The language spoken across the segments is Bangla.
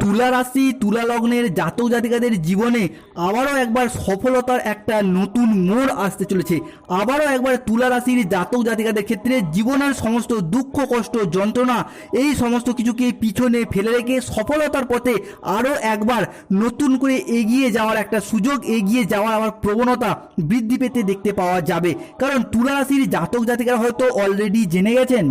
তুলা রাশি, তুলা লগ্নের জাতক জাতিকাদের জীবনে আবারও একবার সফলতার একটা নতুন মোড় আসতে চলেছে। আবারও একবার তুলা রাশির জাতক জাতিকাদের ক্ষেত্রে জীবনের সমস্ত দুঃখ, কষ্ট, যন্ত্রণা, এই সমস্ত কিছুকে পিছনে ফেলে রেখে সফলতার পথে আরও একবার নতুন করে এগিয়ে যাওয়ার একটা সুযোগ, এগিয়ে যাওয়ার আবার প্রবণতা বৃদ্ধি পেতে দেখতে পাওয়া যাবে। কারণ তুলা রাশির জাতক জাতিকারা হয়তো অলরেডি জেনে গেছেন।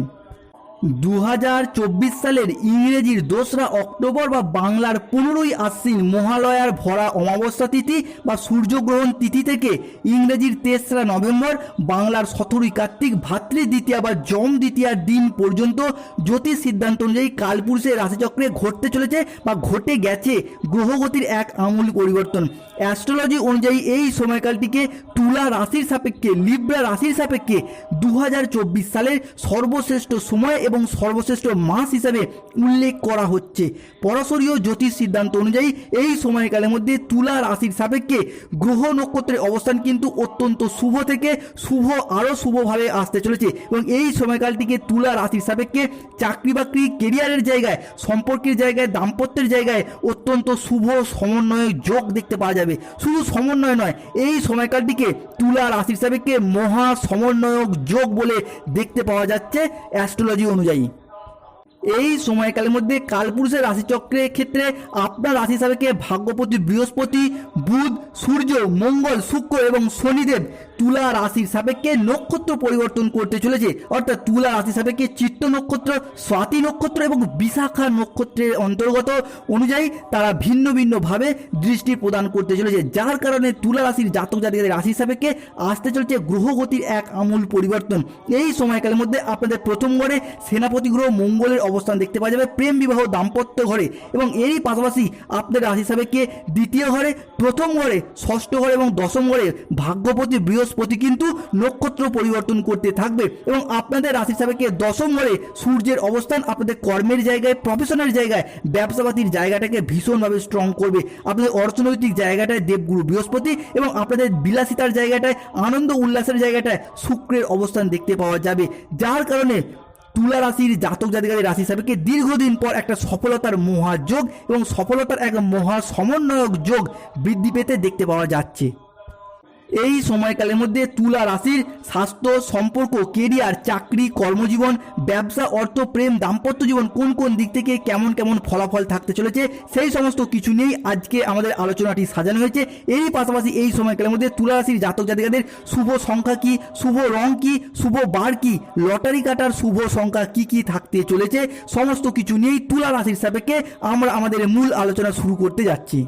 দু হাজার চব্বিশ সালের ইংরেজির দোসরা অক্টোবর বা বাংলার পনেরোই আশ্বিন মহালয়ার ভরা অমাবস্যা তিথি বা সূর্যগ্রহণ তিথি থেকে ইংরেজির তেসরা নভেম্বর, বাংলার সতেরোই কার্তিক, ভাতৃ দ্বিতীয়া বা জম দ্বিতীয়ার দিন পর্যন্ত জ্যোতিষ সিদ্ধান্ত অনুযায়ী কালপুরুষের রাশিচক্রে ঘটতে চলেছে বা ঘটে গেছে গ্রহগতির এক আমূল পরিবর্তন। অ্যাস্ট্রোলজি অনুযায়ী এই সময়কালটিকে তুলা রাশির সাপেক্ষে, লিব্রা রাশির সাপেক্ষে দু হাজার চব্বিশ সালের সর্বশ্রেষ্ঠ সময় এবং সর্বশ্রেষ্ঠ মাস হিসাবে উল্লেখ করা হচ্ছে। পরাশরীয় জ্যোতিষ সিদ্ধান্ত অনুযায়ী এই সময়কালের মধ্যে তুলা রাশির সাপেক্ষে গ্রহ নক্ষত্রের অবস্থান কিন্তু অত্যন্ত শুভ থেকে শুভ, আরও শুভভাবে আসতে চলেছে এবং এই সময়কালটিকে তুলা রাশির সাপেক্ষে চাকরি বাকরি কেরিয়ারের জায়গায়, সম্পর্কের জায়গায়, দাম্পত্যের জায়গায় অত্যন্ত শুভ সমন্বয় যোগ দেখতে পাওয়া যাবে। শুধু সমন্বয় নয়, এই সময়কালটিকে তুলা রাশির সাপেক্ষে মহা সমন্বয়ক যোগ বলে দেখতে পাওয়া যাচ্ছে অ্যাস্ট্রোলজি অনুযায়ী। এই সময়কালের মধ্যে কালপুরুষের রাশিচক্রের ক্ষেত্রে আপনার রাশি হিসাবে ভাগ্যপতি, বৃহস্পতি, বুধ, সূর্য, মঙ্গল, শুক্র এবং শনিদেব তুলা রাশির সাপেক্ষে নক্ষত্র পরিবর্তন করতে চলেছে। অর্থাৎ তুলা রাশির সাপেক্ষে চিত্ত নক্ষত্র, স্বাতি নক্ষত্র এবং বিশাখা নক্ষত্রের অন্তর্গত অনুযায়ী তারা ভিন্ন ভিন্নভাবে দৃষ্টি প্রদান করতে চলেছে। যার কারণে তুলা রাশির জাতক জাতিকাদের রাশি সাপেক্ষে আসতে চলেছে গ্রহগতির এক আমূল পরিবর্তন। এই সময়কালের মধ্যে আপনাদের প্রথম ঘরে সেনাপতি গ্রহ মঙ্গলের অবস্থান দেখতে পাওয়া যাবে, প্রেম বিবাহ দাম্পত্য ঘরে এবং এরই পাশাপাশি আপনাদের রাশি সাপেক্ষে দ্বিতীয় ঘরে প্রথম ঘরে ষষ্ঠ ঘরে এবং দশম ঘরে ভাগ্যপতি বৃহস্পতি কিন্তু নক্ষত্র পরিবর্তন করতে থাকবে এবং আপনাদের রাশি সাপেক্ষে দশম ঘরে সূর্যের অবস্থান আপনাদের কর্মের জায়গায় প্রফেশনের জায়গায়, ব্যবসাপাতির জায়গাটাকে ভীষণভাবে স্ট্রং করবে। আপনাদের অর্থনৈতিক জায়গাটায় দেবগুরু বৃহস্পতি এবং আপনাদের বিলাসিতার জায়গাটায়, আনন্দ উল্লাসের জায়গাটায় শুক্রের অবস্থান দেখতে পাওয়া যাবে। যার কারণে তুলা রাশির জাতক জাতিকাদের রাশি সাপেক্ষে দীর্ঘদিন পর একটা সফলতার মহাযোগ এবং সফলতার এক মহা সমন্বয়ক যোগ বৃদ্ধি পেতে দেখতে পাওয়া যাচ্ছে। এই সময়কালের মধ্যে তুলা রাশির স্বাস্থ্য, সম্পর্ক কেরিয়ার চাকরি, কর্মজীবন, ব্যবসা, অর্থ, প্রেম, দাম্পত্য জীবন কোন কোন দিক থেকে কেমন কেমন ফলাফল থাকতে চলেছে সেই সমস্ত কিছু নিয়েই আজকে আমাদের আলোচনাটি সাজানো হয়েছে। এরই পাশাপাশি এই সময়কালের মধ্যে তুলা রাশির জাতক জাতিকাদের শুভ সংখ্যা কি, শুভ রং কি, শুভ বার কি, লটারি কাটার শুভ সংখ্যা কি কি থাকতে চলেছে, সমস্ত কিছু নিয়েই তুলা রাশির সাপেক্ষে আমরা আমাদের মূল আলোচনা শুরু করতে যাচ্ছি।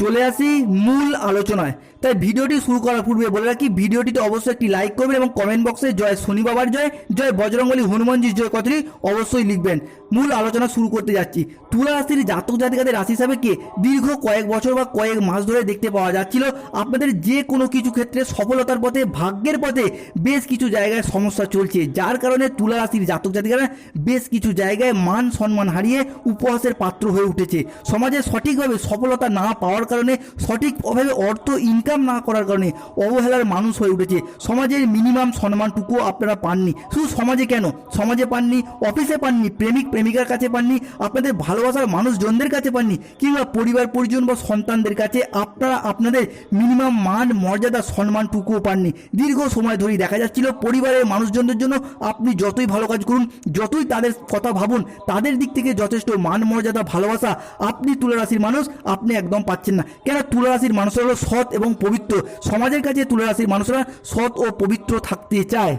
চলে আসি মূল আলোচনায়। তাই ভিডিওটি শুরু করার পূর্বে বলে রাখি, ভিডিওটিতে অবশ্যই একটি লাইক করবেন এবং কমেন্ট বক্সে জয় শনি বাবার জয় জয় বজরঙ্গলী হনুমানজির জয় কথাটি অবশ্যই লিখবেন। মূল আলোচনা শুরু করতে যাচ্ছি। তুলা রাশির জাতক জাতিকাদের রাশি হিসাবে কে? দীর্ঘ কয়েক বছর বা কয়েক মাস ধরে দেখতে পাওয়া যাচ্ছিল। আপনাদের যে কোনো কিছু ক্ষেত্রে সফলতার পথে, ভাগ্যের পথে বেশ কিছু জায়গায় সমস্যা চলছে। যার কারণে তুলা রাশির জাতক জাতিকারা বেশ কিছু জায়গায় মান সম্মান হারিয়ে উপহাসের পাত্র হয়ে উঠেছে। সমাজে সঠিকভাবে সফলতা না পাওয়ার কারণে, সঠিকভাবে অর্থ ইনকাম না করার কারণে অবহেলার মানুষ হয়ে উঠেছে। সমাজের মিনিমাম সম্মানটুকুও আপনারা পাননি। শুধু সমাজে কেন? সমাজে পাননি অফিসে পাননি প্রেমিক প্রেমিকার কাছে পাননি, আপনাদের ভালোবাসার মানুষজনদের কাছে পাননি, কিংবা পরিবার, পরিজন বা সন্তানদের কাছে আপনারা আপনাদের মিনিমাম মান, মর্যাদা, সম্মানটুকুও পাননি। দীর্ঘ সময় ধরেই দেখা যাচ্ছিল, পরিবারের মানুষজনদের জন্য আপনি যতই ভালো কাজ করুন, যতই তাদের কথা ভাবুন, তাদের দিক থেকে যথেষ্ট মান, মর্যাদা, ভালোবাসা আপনি তুলারাশির মানুষ, আপনি একদম পাচ্ছেন না। কেন তুলা রাশির মানুষরা হলো সৎ এবং পবিত্র। সমাজের কাছে তুলারাশির মানুষরা সৎ ও পবিত্র থাকতে চায়।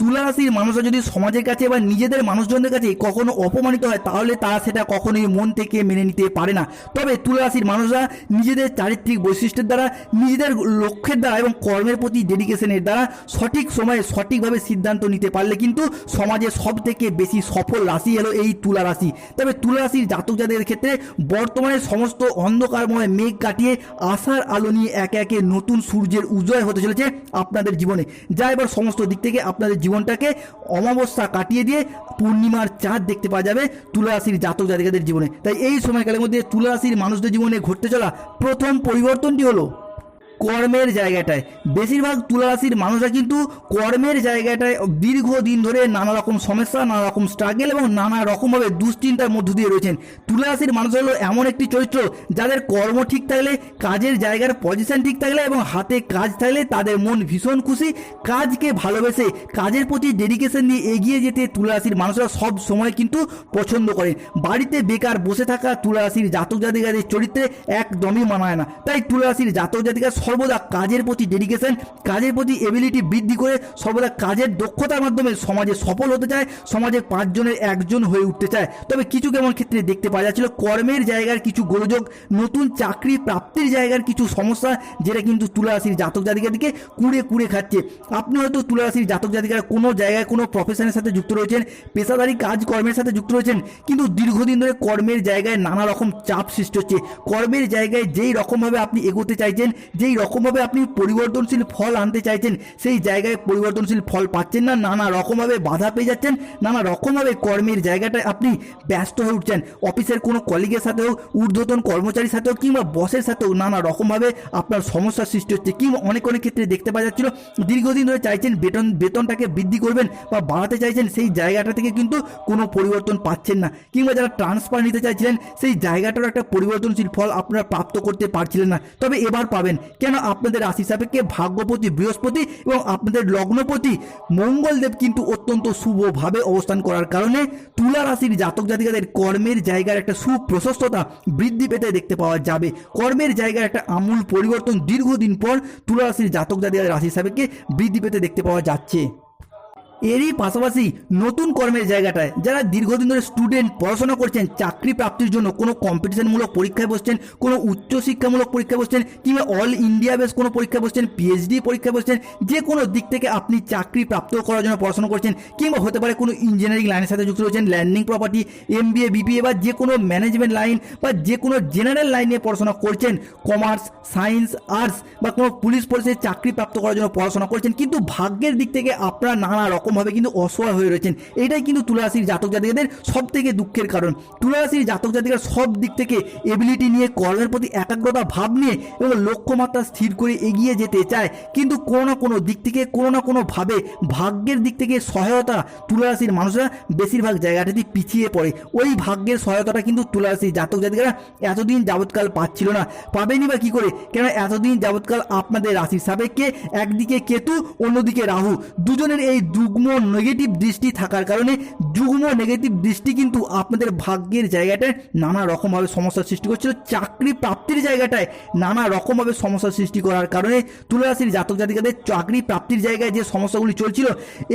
তুলা রাশির মানুষরা যদি সমাজের কাছে বা নিজেদের মানুষজনদের কাছে কখনো অপমানিত হয়, তাহলে তারা সেটা কখনোই মন থেকে মেনে নিতে পারে না। তবে তুলা রাশির মানুষরা নিজেদের চারিত্রিক বৈশিষ্ট্যের দ্বারা, নিজেদের লক্ষ্যের দ্বারা এবং কর্মের প্রতি ডেডিকেশনের দ্বারা সঠিক সময়ে সঠিকভাবে সিদ্ধান্ত নিতে পারলে কিন্তু সমাজে সব থেকে বেশি সফল রাশি হলো এই তুলা রাশি তবে তুলা রাশির জাতক জাতকের ক্ষেত্রে বর্তমানে সমস্ত অন্ধকারময় মেঘ কাটিয়ে আশার আলো নিয়ে একে একে নতুন সূর্যের উদয় হতে চলেছে আপনাদের জীবনে। যা এবার সমস্ত দিক থেকে আপনাদের জীবনটাকে অমাবস্যা কাটিয়ে দিয়ে পূর্ণিমার চাঁদ দেখতে পাওয়া যাবে তুলারাশির জাতক জাতিকাদের জীবনে। তাই এই সময়কালের মধ্যে তুলারাশির মানুষদের জীবনে ঘটতে চলা প্রথম পরিবর্তনটি হলো কর্মের জায়গাটায়। বেশিরভাগ তুলা রাশির মানুষরা কিন্তু কর্মের জায়গাটায় দীর্ঘদিন ধরে নানা রকম সমস্যা, নানা রকম স্ট্রাগল এবং নানা রকমভাবে দুশ্চিন্তার মধ্য দিয়ে রয়েছেন। তুলা রাশির মানুষ হলো এমন একটি চরিত্র, যাদের কর্ম ঠিক থাকলে, কাজের জায়গার পজিশন ঠিক থাকলে এবং হাতে কাজ থাকলে তাদের মন ভীষণ খুশি। কাজকে ভালোবেসে, কাজের প্রতি ডেডিকেশন নিয়ে এগিয়ে যেতে তুলা রাশির মানুষরা সব সময় কিন্তু পছন্দ করে বাড়িতে বেকার বসে থাকা তুলা রাশির জাতক জাতিকাদের চরিত্রে একদমই মানায় না। তাই তুলা রাশির জাতক জাতিকা সর্বদা কাজের প্রতি ডেডিকেশন কাজের প্রতি এবিলিটি বৃদ্ধি করে সর্বদা কাজের দক্ষতার মাধ্যমে সমাজে সফল হতে চায়, সমাজে পাঁচজনের একজন হয়ে উঠতে চায়। তবে কিছু কেমন ক্ষেত্রে দেখতে পাওয়া যাচ্ছিল, কর্মের জায়গার কিছু গোলযোগ, নতুন চাকরি প্রাপ্তির জায়গার কিছু সমস্যা, যেটা কিন্তু তুলা রাশির জাতক জাতিকাদিকে কুড়ে কুড়ে খাচ্ছে। আপনি হয়তো তুলা রাশির জাতক জাতিকারা কোনো জায়গায় কোনো প্রফেশনের সাথে যুক্ত রয়েছেন, পেশাদারি কাজ কর্মের সাথে যুক্ত রয়েছেন, কিন্তু দীর্ঘদিন ধরে কর্মের জায়গায় নানা রকম চাপ সৃষ্টি হচ্ছে। কর্মের জায়গায় যেই রকমভাবে আপনি এগোতে চাইছেন, যেই রকমভাবে আপনি পরিবর্তনশীল ফল আনতে চাইছেন, সেই জায়গায় পরিবর্তনশীল ফল পাচ্ছেন না, নানা রকমভাবে বাধা পেয়ে যাচ্ছেন, নানা রকমভাবে কর্মের জায়গাটায় আপনি ব্যস্ত হয়ে উঠছেন, অফিসের কোনো কলিগের সাথে হোক ঊর্ধ্বতন কর্মচারীর সাথে হোক কিংবা বসের সাথেও নানা রকমভাবে আপনার সমস্যার সৃষ্টি হচ্ছে, কিংবা অনেক অনেক ক্ষেত্রে দেখতে পাওয়া যাচ্ছিল, দীর্ঘদিন ধরে চাইছেন বেতন, বেতনটাকে বৃদ্ধি করবেন বা বাড়াতে চাইছেন, সেই জায়গাটা থেকে কিন্তু কোনো পরিবর্তন পাচ্ছেন না, কিংবা যারা ট্রান্সফার নিতে চাইছিলেন, সেই জায়গাটার একটা পরিবর্তনশীল ফল আপনারা প্রাপ্ত করতে পারছিলেন না, তবে এবার পাবেন, কেন আপনাদের রাশি সাপেক্ষে ভাগ্যপতি, বৃহস্পতি এবং আপনাদের লগ্নপতি মঙ্গলদেব কিন্তু অত্যন্ত শুভভাবে অবস্থান করার কারণে তুলা রাশির জাতক জাতিকাদের কর্মের জায়গার একটা সুপ্রশস্ততা বৃদ্ধি পেতে দেখতে পাওয়া যাবে। কর্মের জায়গার একটা আমূল পরিবর্তন দীর্ঘদিন পর তুলা রাশির জাতক জাতিকাদের রাশি সাপেক্ষে বৃদ্ধি পেতে দেখতে পাওয়া যাচ্ছে। এরই পাশাপাশি নতুন কর্মের জায়গাটায় যারা দীর্ঘদিন ধরে স্টুডেন্ট পড়াশোনা করছেন, চাকরি প্রাপ্তির জন্য কোনো কম্পিটিশনমূলক পরীক্ষায় বসছেন, কোনো উচ্চশিক্ষামূলক পরীক্ষায় বসছেন, কিংবা অল ইন্ডিয়া বেস কোনো পরীক্ষায় বসছেন পিএইচডি পরীক্ষায় বসছেন, যে কোনো দিক থেকে আপনি চাকরি প্রাপ্ত করার জন্য পড়াশোনা করছেন, কিংবা হতে পারে কোনো ইঞ্জিনিয়ারিং লাইনের সাথে যুক্ত রয়েছেন ল্যান্ডিং প্রপার্টি এমবিএ বিপিএ বা যে কোনো ম্যানেজমেন্ট লাইন বা যে কোনো জেনারেল লাইন নিয়ে পড়াশোনা করছেন কমার্স সায়েন্স আর্টস বা কোনো পুলিশ ফোর্সে চাকরি প্রাপ্ত করার জন্য পড়াশোনা করছেন, কিন্তু ভাগ্যের দিক থেকে আপনারা নানা রকমভাবে কিন্তু অসহায় হয়ে রয়েছেন। এটাই কিন্তু তুলারাশির জাতক জাতিকাদের সব থেকে দুঃখের কারণ। তুলারাশির জাতক জাতিকার সব দিক থেকে এবিলিটি নিয়ে, কর্মের প্রতি একাগ্রতা, ভাব নিয়ে এবং লক্ষ্যমাত্রা স্থির করে এগিয়ে যেতে চায়। কিন্তু কোনো না কোনো দিক থেকে, কোনো না কোনোভাবে ভাগ্যের দিক থেকে সহায়তা তুলারাশির মানুষরা বেশিরভাগ জায়গাটাতে পিছিয়ে পড়ে। ওই ভাগ্যের সহায়তাটা কিন্তু তুলারাশির জাতক জাতিকারা এতদিন যাবৎকাল পাচ্ছিল না। পাবেনি বা কি করে? কেন এতদিন যাবৎকাল আপনাদের রাশির সাপেক্ষে একদিকে কেতু, অন্যদিকে রাহু। দুজনের এই যুগ্ম নেগেটিভ দৃষ্টি থাকার কারণে যুগ্ম নেগেটিভ দৃষ্টি কিন্তু আপনাদের ভাগ্যের জায়গাটায় নানা রকমভাবে সমস্যার সৃষ্টি করছিল। চাকরি প্রাপ্তির জায়গাটায় নানা রকমভাবে সমস্যার সৃষ্টি করার কারণে তুলারাশির জাতক জাতিকাদের চাকরি প্রাপ্তির জায়গায় যে সমস্যাগুলি চলছিল,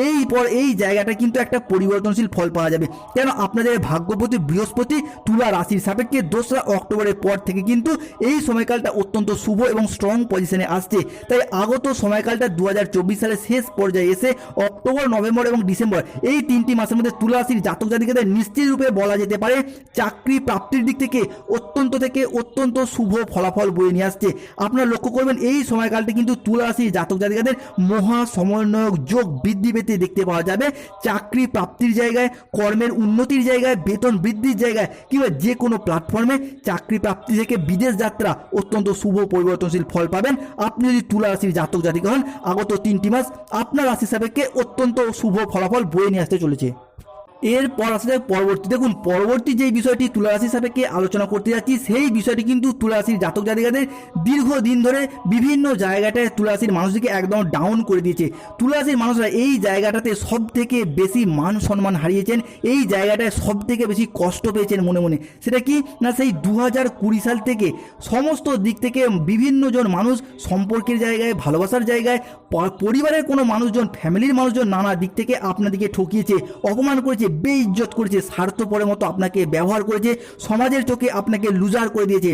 এই পর এই জায়গাটা কিন্তু একটা পরিবর্তনশীল ফল পাওয়া যাবে। কেন? আপনাদের ভাগ্যপতি বৃহস্পতি তুলা রাশির সাপেক্ষে দোসরা অক্টোবরের পর থেকে কিন্তু এই সময়কালটা অত্যন্ত শুভ এবং স্ট্রং পজিশনে আসছে। তাই আগত সময়কালটা দু হাজার চব্বিশ সালের শেষ পর্যায়ে এসে অক্টোবর নভেম্বর এবং ডিসেম্বর। এই তিনটি মাসের মধ্যে তুলা জাতক জাতিকাদের নিশ্চিত রূপে বলা যেতে পারে চাকরি প্রাপ্তির দিক থেকে অত্যন্ত থেকে অত্যন্ত শুভ ফলাফল বয়ে নিয়ে আসছে। আপনারা লক্ষ্য করবেন, এই সময়কালটি কিন্তু তুলা রাশির জাতক জাতিকাদের মহা সমন্বয়ক যোগ বৃদ্ধি পেতে দেখতে পাওয়া যাবে। চাকরি প্রাপ্তির জায়গায়, কর্মের উন্নতির জায়গায়, বেতন বৃদ্ধির জায়গায় কিংবা যে কোনো প্ল্যাটফর্মে চাকরি প্রাপ্তি থেকে বিদেশ যাত্রা অত্যন্ত শুভ পরিবর্তনশীল ফল পাবেন। আপনি যদি তুলা রাশির জাতক জাতিকা হন, আগত তিনটি মাস আপনার রাশি সাপেক্ষে অত্যন্ত শুভ ফলাফল বয়ে নিয়ে আসতে চলেছে। এরপর আসা আসলে পরবর্তী। দেখুন, পরবর্তী যেই বিষয়টি তুলারাশি সাপেক্ষে আলোচনা করতে যাচ্ছি, সেই বিষয়টি কিন্তু তুলারাশির জাতক জাতিকাদের দীর্ঘদিন ধরে বিভিন্ন জায়গাটায় তুলারাশির মানুষকে একদম ডাউন করে দিয়েছে। তুলারাশির মানুষরা এই জায়গাটাতে সব থেকে বেশি মান সম্মান হারিয়েছেন, এই জায়গাটায় সব থেকে বেশি কষ্ট পেয়েছেন মনে মনে। সেটা কি? না, সেই দু হাজার কুড়ি সাল থেকে সমস্ত দিক থেকে বিভিন্নজন মানুষ সম্পর্কের জায়গায়, ভালোবাসার জায়গায় পরিবারের কোনো মানুষজন ফ্যামিলির মানুষজন নানা দিক থেকে আপনাদেরকে ঠকিয়েছে, অপমান করেছে বেইজ্জত করেছে, স্বার্থপরের মতো আপনাকে ব্যবহার করেছে, সমাজের চোখে আপনাকে লুজার করে দিয়েছে।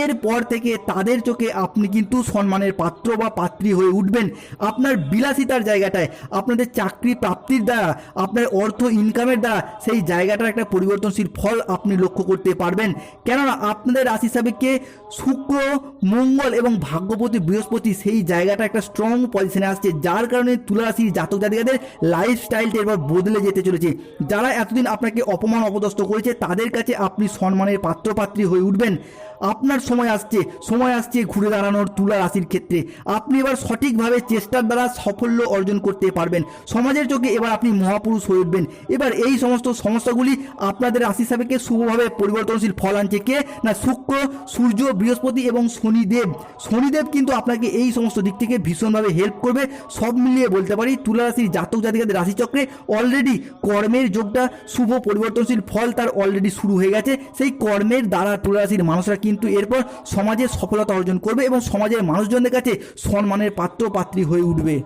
এরপর থেকে তাদের চোখে আপনি কিন্তু সম্মানের পাত্র বা পাত্রী হয়ে উঠবেন। আপনার বিলাসিতার জায়গাটায়, আপনাদের চাকরি প্রাপ্তির দ্বারা, আপনার অর্থ ইনকামের দ্বারা সেই জায়গাটার একটা পরিবর্তনশীল ফল আপনি লক্ষ্য করতে পারবেন। কেননা আপনাদের রাশি সাপেক্ষে শুক্র, মঙ্গল এবং ভাগ্যপতি, বৃহস্পতি সেই জায়গাটা একটা স্ট্রং পজিশনে আসছে। যার কারণে তুলা রাশির জাতক জাতিকাদের লাইফস্টাইলটা এবার বদলে যেতে চলেছে। যারা এতদিন আপনাকে অপমান অপদস্থ করেছে তাদের কাছে আপনি সম্মানের পাত্রপাত্রী হয়ে উঠবেন। আপনার সময় আসছে সময় আসছে ঘুরে দাঁড়ানোর তুলা রাশির ক্ষেত্রে। আপনি এবার সঠিকভাবে চেষ্টার দ্বারা সাফল্য অর্জন করতে পারবেন। সমাজের চোখে এবার আপনি মহাপুরুষ হয়ে উঠবেন। এবার এই সমস্ত সমস্যাগুলি আপনাদের রাশি সাপেক্ষে শুভভাবে পরিবর্তনশীল ফল আনছে কে? না, শুক্র, সূর্য, বৃহস্পতি এবং শনিদেব। শনিদেব কিন্তু আপনাকে এই সমস্ত দিক থেকে ভীষণভাবে হেল্প করবে। সব মিলিয়ে বলতে পারি তুলা রাশির জাতক জাতিকাদের রাশিচক্রে অলরেডি কর্মের যোগটা শুভ পরিবর্তনশীল ফল তার অলরেডি শুরু হয়ে গেছে। সেই কর্মের দ্বারা তুলা রাশির মানুষরা কিন্তু এরপর সমাজে সফলতা অর্জন করবে এবং সমাজের মানুষজনদের কাছে সম্মানের পাত্র পাত্রী হয়ে উঠবে।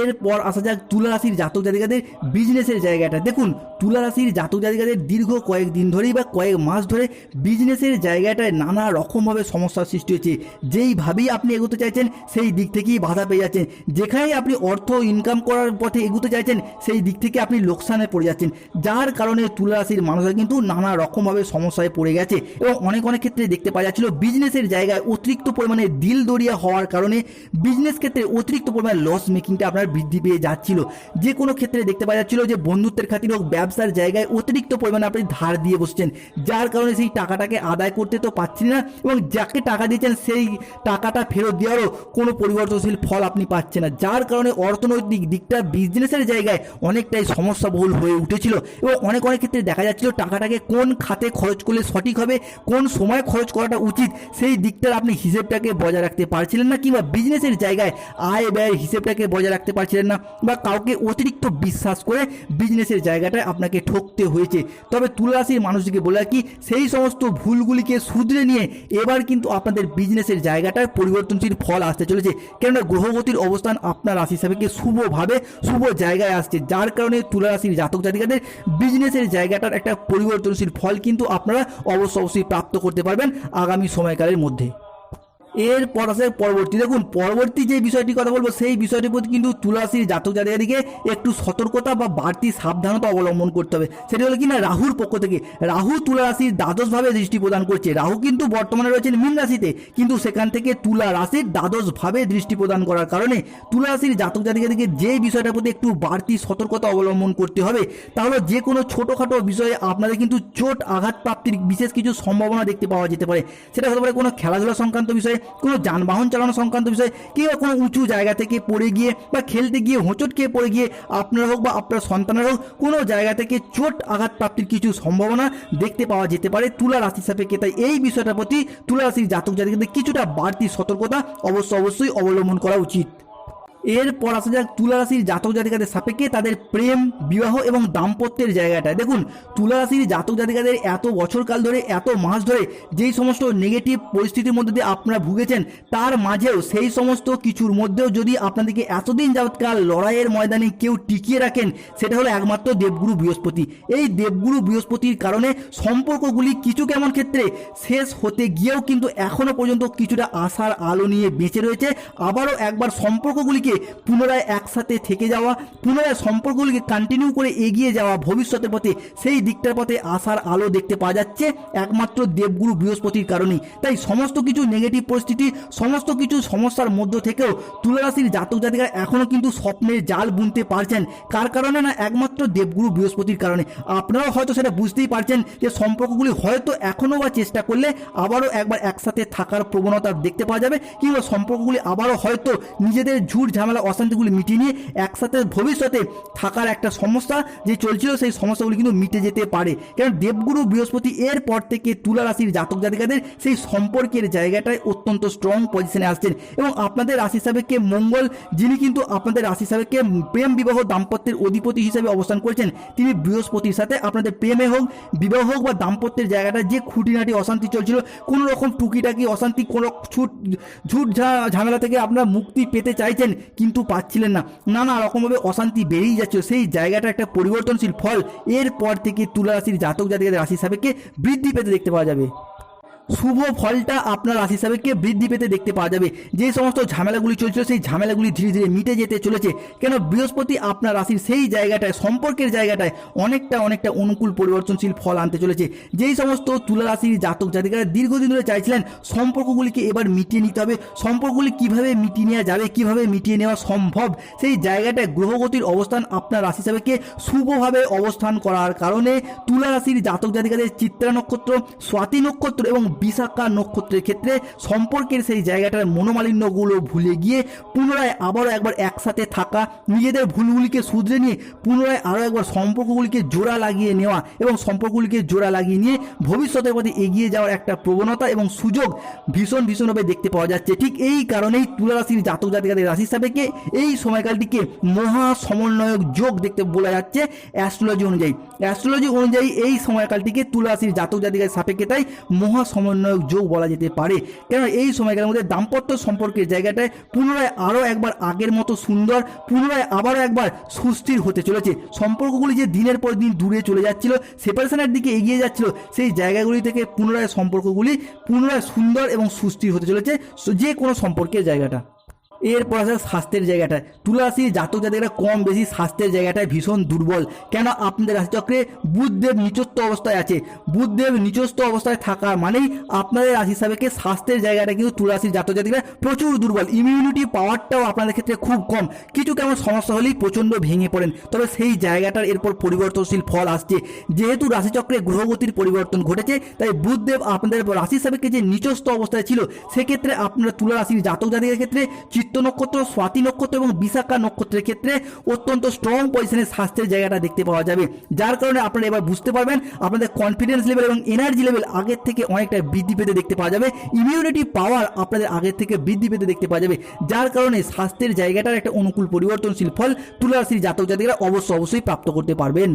এরপর আসা যাক তুলা রাশির জাতক জাতিকাদের বিজনেসের জায়গাটা। দেখুন তুলা রাশির জাতক জাতিকাদের দীর্ঘ কয়েক দিন ধরেই বা কয়েক মাস ধরে বিজনেসের জায়গাটায় নানা রকমভাবে সমস্যার সৃষ্টি হয়েছে যেইভাবেই আপনি এগোতে চাইছেন, সেই দিক থেকেই বাধা পেয়ে যাচ্ছেন। যেখানেই আপনি অর্থ ইনকাম করার পথে এগোতে চাইছেন, সেই দিক থেকে আপনি লোকসানে পড়ে যাচ্ছেন। যার কারণে তুলা রাশির মানুষরা কিন্তু নানা রকমভাবে সমস্যায় পড়ে গেছে এবং অনেক অনেক ক্ষেত্রে দেখতে পাওয়া যাচ্ছিল বিজনেসের জায়গায় অতিরিক্ত পরিমাণে দিল দরিয়া হওয়ার কারণে বিজনেস ক্ষেত্রে অতিরিক্ত পরিমাণে লস মেকিংটা আপনার বৃদ্ধি পেয়ে যাচ্ছিল। যে কোনো ক্ষেত্রে দেখতে পাওয়া যাচ্ছিল যে বন্ধুত্বের খাতির হোক ব্যবসার জায়গায় অতিরিক্ত পরিমাণে আপনি ধার দিয়ে বসছেন। যার কারণে সেই টাকাটাকে আদায় করতে তো পাচ্ছেন না এবং যাকে টাকা দিয়েছেন সেই টাকাটা ফেরত দেওয়ারও কোনো পরিবর্তনশীল ফল আপনি পাচ্ছেন না। যার কারণে অর্থনৈতিক দিকটা বিজনেসের জায়গায় অনেকটাই সমস্যাবহুল হয়ে উঠেছিল এবং অনেক অনেক ক্ষেত্রে দেখা যাচ্ছিল টাকাটাকে কোন খাতে খরচ করলে সঠিক হবে, কোন সময় খরচ করাটা উচিত, সেই দিকটার আপনি হিসেবটাকে বজায় রাখতে পারছিলেন না কিংবা বিজনেসের জায়গায় আয় ব্যয়ের হিসেবটাকে বজায় রাখতে পারছিলেন না বা কাউকে অতিরিক্ত বিশ্বাস করে বিজনেসের জায়গাটায় আপনাকে ঠকতে হয়েছে। তবে তুলারাশির মানুষকে বলে রাখি, সেই সমস্ত ভুলগুলিকে শুধরে নিয়ে এবার কিন্তু আপনাদের বিজনেসের জায়গাটায় পরিবর্তনশীল ফল আসতে চলেছে। কেননা গ্রহগতির অবস্থান আপনার রাশি হিসাবে শুভভাবে শুভ জায়গায় আসছে। যার কারণে তুলা রাশির জাতক জাতিকাদের বিজনেসের জায়গাটার একটা পরিবর্তনশীল ফল কিন্তু আপনারা অবশ্য অবশ্যই প্রাপ্ত করতে পারবেন আগামী সময়কালের মধ্যে। এরপর আসে পরবর্তী। দেখুন, পরবর্তী যে বিষয়টি কথা বলব, সেই বিষয়টির প্রতি কিন্তু তুলাসির জাতক জাতিকাদিকে একটু সতর্কতা বা বাড়তি সাবধানতা অবলম্বন করতে হবে। সেটা হলো কিনা, রাহুর পক্ষ থেকে। রাহু তুলা রাশির দ্বাদশভাবে দৃষ্টি প্রদান করছে। রাহু কিন্তু বর্তমানে রয়েছেন মীন রাশিতে। কিন্তু সেখান থেকে তুলা রাশির দ্বাদশভাবে দৃষ্টি প্রদান করার কারণে তুলা রাশির জাতক জাতিকাদিকে যে বিষয়টার প্রতি একটু বাড়তি সতর্কতা অবলম্বন করতে হবে তাহলে যে কোনো ছোটোখাটো বিষয়ে আপনাদের কিন্তু চোট আঘাত প্রাপ্তির বিশেষ কিছু সম্ভাবনা দেখতে পাওয়া যেতে পারে। সেটা হতে পারে কোনো খেলাধুলা সংক্রান্ত বিষয়ে কোনো যানবাহন চালানো সংক্রান্ত বিষয়ে, কিংবা কোনো উঁচু জায়গা থেকে পড়ে গিয়ে বা খেলতে গিয়ে হোঁচট খেয়ে পড়ে গিয়ে আপনারা হোক বা আপনার সন্তানের হোক, কোনো জায়গা থেকে চোট আঘাত প্রাপ্তির কিছু সম্ভাবনা দেখতে পাওয়া যেতে পারে তুলা রাশি সাপেক্ষে। তাই এই বিষয়টার প্রতি তুলা রাশির জাতক কিন্তু কিছুটা বাড়তি সতর্কতা অবশ্য অবশ্যই অবলম্বন করা উচিত। এরপর আসা যাক তুলা রাশির জাতক জাতিকাদের সাপেক্ষে তাদের প্রেম, বিবাহ এবং দাম্পত্যের জায়গাটায় দেখুন তুলা রাশির জাতক জাতিকাদের এত বছরকাল ধরে, এত মাস ধরে যেই সমস্ত নেগেটিভ পরিস্থিতির মধ্যে দিয়ে আপনারা ভুগেছেন, তার মাঝেও সেই সমস্ত কিছুর মধ্যেও যদি আপনাদেরকে এতদিন যাবৎকাল লড়াইয়ের ময়দানে কেউ টিকিয়ে রাখেন, সেটা হলো একমাত্র দেবগুরু বৃহস্পতি। এই দেবগুরু বৃহস্পতির কারণে সম্পর্কগুলি কিছু কেমন ক্ষেত্রে শেষ হতে গিয়েও কিন্তু এখনও পর্যন্ত কিছুটা আশার আলো নিয়ে বেঁচে রয়েছে। আবারও একবার সম্পর্কগুলিকে পুনরায় একসাথে থেকে যাওয়া, পুনরায় সম্পর্কগুলিকে কন্টিনিউ করে এগিয়ে যাওয়া ভবিষ্যতের পথে, সেই দিকটার পথে আসার আলো দেখতে পাওয়া যাচ্ছে একমাত্র দেবগুরু বৃহস্পতির কারণেই। তাই সমস্ত কিছু নেগেটিভ পরিস্থিতি, সমস্ত কিছু সমস্যার মধ্য থেকেও তুলারাশির জাতক জাতিকারা এখনও কিন্তু স্বপ্নের জাল বুনতে পারছেন। কার কারণে না একমাত্র দেবগুরু বৃহস্পতির কারণে? আপনারাও হয়তো সেটা বুঝতেই পারছেন যে সম্পর্কগুলি হয়তো এখনও বা চেষ্টা করলে আবারও একবার একসাথে থাকার প্রবণতা দেখতে পাওয়া যাবে, কিংবা সম্পর্কগুলি আবারও হয়তো নিজেদের ঝুট ঝামেলা অশান্তিগুলি মিটিয়ে নিয়ে একসাথে ভবিষ্যতে থাকার একটা সমস্যা যে চলছিল, সেই সমস্যাগুলি কিন্তু মিটে যেতে পারে। কারণ দেবগুরু বৃহস্পতি এর পর থেকে তুলা রাশির জাতক জাতিকাদের সেই সম্পর্কের জায়গাটায় অত্যন্ত স্ট্রং পজিশনে আসছেন এবং আপনাদের রাশি সাবেককে মঙ্গল, যিনি কিন্তু আপনাদের রাশি সাবেককে প্রেম বিবাহ দাম্পত্যের অধিপতি হিসেবে অবস্থান করেছেন, তিনি বৃহস্পতির সাথে আপনাদের প্রেমে হোক, বিবাহ হোক বা দাম্পত্যের জায়গাটা যে খুঁটিনাটি অশান্তি চলছিল কোনো রকম টুকিটাকি অশান্তি, কোনো ছুট ঝুট ঝামেলা থেকে আপনারা মুক্তি পেতে চাইছেন কিন্তু পাচ্ছিলেন না। নানা রকমভাবে অশান্তি বেড়েই যাচ্ছে সেই জায়গাটা একটা পরিবর্তনশীল ফল এরপর থেকে তুলা রাশির জাতক জাতিকাদের রাশি সাপেক্ষে বৃদ্ধি পেতে দেখতে পাওয়া যাবে। শুভ ফলটা আপনার রাশি সাপেক্ষে বৃদ্ধি পেতে দেখতে পাওয়া যাবে। যে সমস্ত ঝামেলাগুলি চলছিল, সেই ঝামেলাগুলি ধীরে ধীরে মিটে যেতে চলেছে। কেন বৃহস্পতি আপনার রাশির সেই জায়গাটায়, সম্পর্কের জায়গাটায় অনেকটা অনেকটা অনুকূল পরিবর্তনশীল ফল আনতে চলেছে। যেই সমস্ত তুলা রাশির জাতক জাতিকারা দীর্ঘদিন ধরে চাইছিলেন সম্পর্কগুলিকে এবার মিটিয়ে নিতে হবে। সম্পর্কগুলি কীভাবে মিটিয়ে নেওয়া যাবে, কীভাবে মিটিয়ে নেওয়া সম্ভব, সেই জায়গাটায় গ্রহগতির অবস্থান আপনার রাশি সাপেক্ষে শুভভাবে অবস্থান করার কারণে তুলা রাশির জাতক জাতিকাদের চিত্রা নক্ষত্র, স্বাতি নক্ষত্র এবং বিশাখা নক্ষত্রের ক্ষেত্রে সম্পর্কের সেই জায়গাটার মনোমালিন্যগুলো ভুলে গিয়ে পুনরায় আবারও একবার একসাথে থাকা, নিজেদের ভুলগুলিকে শুধরে নিয়ে পুনরায় আরও একবার সম্পর্কগুলিকে জোড়া লাগিয়ে নেওয়া এবং সম্পর্কগুলিকে জোড়া লাগিয়ে নিয়ে ভবিষ্যতের পথে এগিয়ে যাওয়ার একটা প্রবণতা এবং সুযোগ ভীষণ ভীষণভাবে দেখতে পাওয়া যাচ্ছে। ঠিক এই কারণেই তুলারাশির জাতক জাতিকাদের রাশি সাপেক্ষে এই সময়কালটিকে মহা সমন্বয়ক যোগ দেখতে বলা যাচ্ছে অ্যাস্ট্রোলজি অনুযায়ী। অ্যাস্ট্রোলজি অনুযায়ী এই সময়কালটিকে তুলা রাশির জাতক জাতিকাদের সাপেক্ষে তাই মহা সমন্বয়ক যোগ বলা যেতে পারে। কেন এই সময়কালের মধ্যে দাম্পত্য সম্পর্কের জায়গাটায় পুনরায় আরও একবার আগের মতো সুন্দর, পুনরায় আবারও একবার সুস্থির হতে চলেছে। সম্পর্কগুলি যে দিনের পর দিন দূরে চলে যাচ্ছিল সেপারেশনের দিকে এগিয়ে যাচ্ছিল, সেই জায়গাগুলি থেকে পুনরায় সম্পর্কগুলি পুনরায় সুন্দর এবং সুস্থির হতে চলেছে, যে কোনো সম্পর্কের জায়গাটা। এরপর আসে স্বাস্থ্যের জায়গাটায়। তুলারাশি জাতক জাতিরা কম বেশি স্বাস্থ্যের জায়গাটায় ভীষণ দুর্বল। কেন আপনাদের রাশিচক্রে বুধদেব নিচস্থ অবস্থায় আছে? বুধদেব নিচস্থ অবস্থায় থাকা মানেই আপনাদের রাশি সাপেক্ষে স্বাস্থ্যের জায়গাটা কিন্তু তুলারাশির জাতক জাতিরা প্রচুর দুর্বল। ইমিউনিটি পাওয়ারটাও আপনাদের ক্ষেত্রে খুব কম। কিছু কেমন সমস্যা হলেই প্রচণ্ড ভেঙে পড়েন। তবে সেই জায়গাটার এরপর পরিবর্তনশীল ফল আসছে। যেহেতু রাশিচক্রে গ্রহগতির পরিবর্তন ঘটেছে, তাই বুধদেব আপনাদের রাশি সাপেক্ষে যে নিচস্থ অবস্থায় ছিল, সেক্ষেত্রে আপনারা তুলা রাশির জাতক জাতিকের ক্ষেত্রে চিত্ত নক্ষত্র, স্বাতি নক্ষত্র এবং বিশাখা নক্ষত্রের ক্ষেত্রে অত্যন্ত স্ট্রং পজিশনে স্বাস্থ্যের জায়গাটা দেখতে পাওয়া যাবে। যার কারণে আপনারা এবার বুঝতে পারবেন, আপনাদের কনফিডেন্স লেভেল এবং এনার্জি লেভেল আগের থেকে অনেকটা বৃদ্ধি পেতে দেখতে পাওয়া যাবে। ইমিউনিটি পাওয়ার আপনাদের আগের থেকে বৃদ্ধি পেতে দেখতে পাওয়া যাবে। যার কারণে স্বাস্থ্যের জায়গাটার একটা অনুকূল পরিবর্তনশীল ফল তুলা রাশির জাতক জাতিকরা অবশ্য অবশ্যই প্রাপ্ত করতে পারবেন।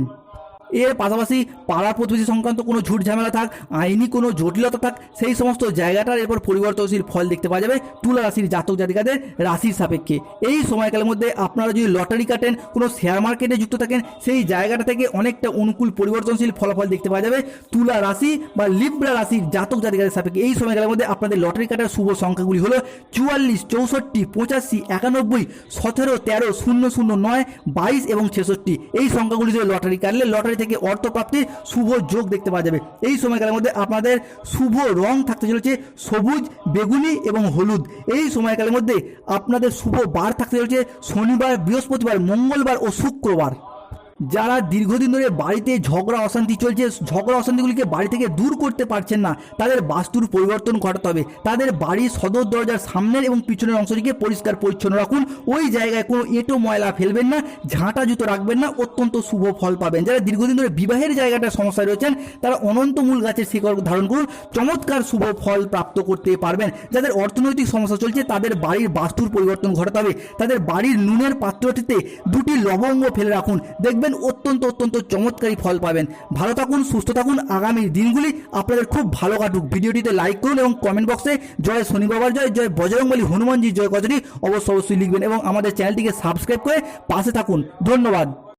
এর পাশাপাশি পাড়া প্রতিবেশী সংক্রান্ত কোনো ঝুট ঝামেলা থাক, আইনি কোনো জটিলতা থাক, সেই সমস্ত জায়গাটার এরপর পরিবর্তনশীল ফল দেখতে পাওয়া যাবে তুলা রাশির জাতক জাতিকাদের রাশির সাপেক্ষে। এই সময়কালের মধ্যে আপনারা যদি লটারি কাটেন, কোনো শেয়ার মার্কেটে যুক্ত থাকেন, সেই জায়গাটা থেকে অনেকটা অনুকূল পরিবর্তনশীল ফলাফল দেখতে পাওয়া যাবে তুলা রাশি বা লিব্রা রাশির জাতক জাতিকাদের সাপেক্ষে। এই সময়কালের মধ্যে আপনাদের লটারি কাটার শুভ সংখ্যাগুলি হলো চুয়াল্লিশ, চৌষট্টি, পঁচাশি, একানব্বই, সতেরো, তেরো, শূন্য শূন্য, নয়, বাইশ এবং ছেষট্টি। এই সংখ্যাগুলি দিয়ে লটারি কাটলে লটারি থেকে অর্থপ্রাপ্তির শুভ যোগ দেখতে পাওয়া যাবে। এই সময়কালের মধ্যে আপনাদের শুভ রং থাকতে চলেছে, সবুজ, বেগুনি এবং হলুদ। এই সময়কালের মধ্যে আপনাদের শুভ বার থাকতে চলেছে, শনিবার, বৃহস্পতিবার, মঙ্গলবার ও শুক্রবার। যারা দীর্ঘদিন ধরে বাড়িতে ঝগড়া, অশান্তি চলছে, ঝগড়া, অশান্তিগুলিকে বাড়ি থেকে দূর করতে পারছেন না, তাদের বাস্তুর পরিবর্তন ঘটাতে হবে। তাদের বাড়ির সদর দরজার সামনের এবং পিছনের অংশটিকে পরিষ্কার, পরিচ্ছন্ন রাখুন। ওই জায়গায় কোনো এঁটো ময়লা ফেলবেন না, ঝাঁটা জুতো রাখবেন না, অত্যন্ত শুভ ফল পাবেন। যারা দীর্ঘদিন ধরে বিবাহের জায়গাটা সমস্যায় রয়েছেন, তারা অনন্তমূল গাছের শিকড় ধারণ করুন, চমৎকার শুভ ফল প্রাপ্ত করতে পারবেন। যাদের অর্থনৈতিক সমস্যা চলছে, তাদের বাড়ির বাস্তুর পরিবর্তন ঘটাতে হবে। তাদের বাড়ির নুনের পাত্রটিতে দুটি লবঙ্গ ফেলে রাখুন। দেখবেন অত্যন্ত অত্যন্ত চমৎকারী ফল পাবেন। ভালো থাকুন, সুস্থ থাকুন। আগামী দিনগুলি আপনাদের খুব ভালো কাটুক। ভিডিওটিতে লাইক করুন এবং কমেন্ট বক্সে জয় শনি বাবার জয় জয় বজরংবলী হনুমানজি জয় কথাটি অবশ্য অবশ্যই লিখবেন এবং আমাদের চ্যানেলটিকে সাবস্ক্রাইব করে পাশে থাকুন। ধন্যবাদ।